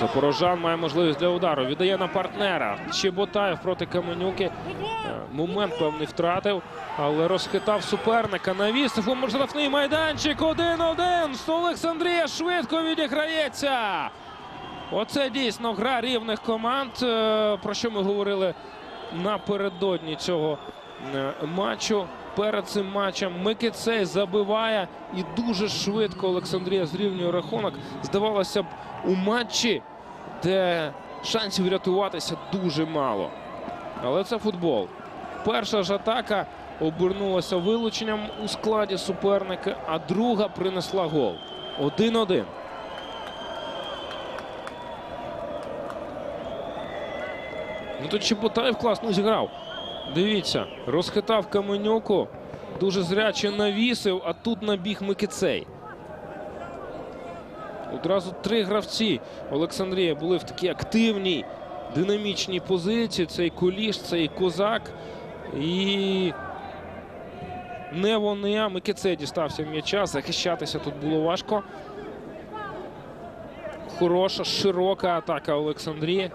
Запорожан має можливість для удару. Віддає на партнера. Чеботаєв проти Каменюки. Е, Момент певний втратив, але розхитав суперника. Навіс у штрафний майданчик. 1-1. З Олександрія швидко відіграється. Оце дійсно гра рівних команд. е, Про що ми говорили напередодні цього е, матчу. Перед цим матчем Микицей забиває і дуже швидко Олександрія зрівнює рахунок. Здавалося б, у матчі, де шансів врятуватися дуже мало. Але це футбол. Перша ж атака обернулася вилученням у складі суперника, а друга принесла гол. 1-1. Ну тут Чеботаєв класно зіграв. Дивіться, розхитав Каменюку, дуже зряче навісив, а тут набіг Микицей. Одразу три гравці Олександрія були в такій активній, динамічній позиції. Цей Куліш, цей Козак. І не вони, а Микицей дістався м'яча. Захищатися тут було важко. Хороша, широка атака Олександрії.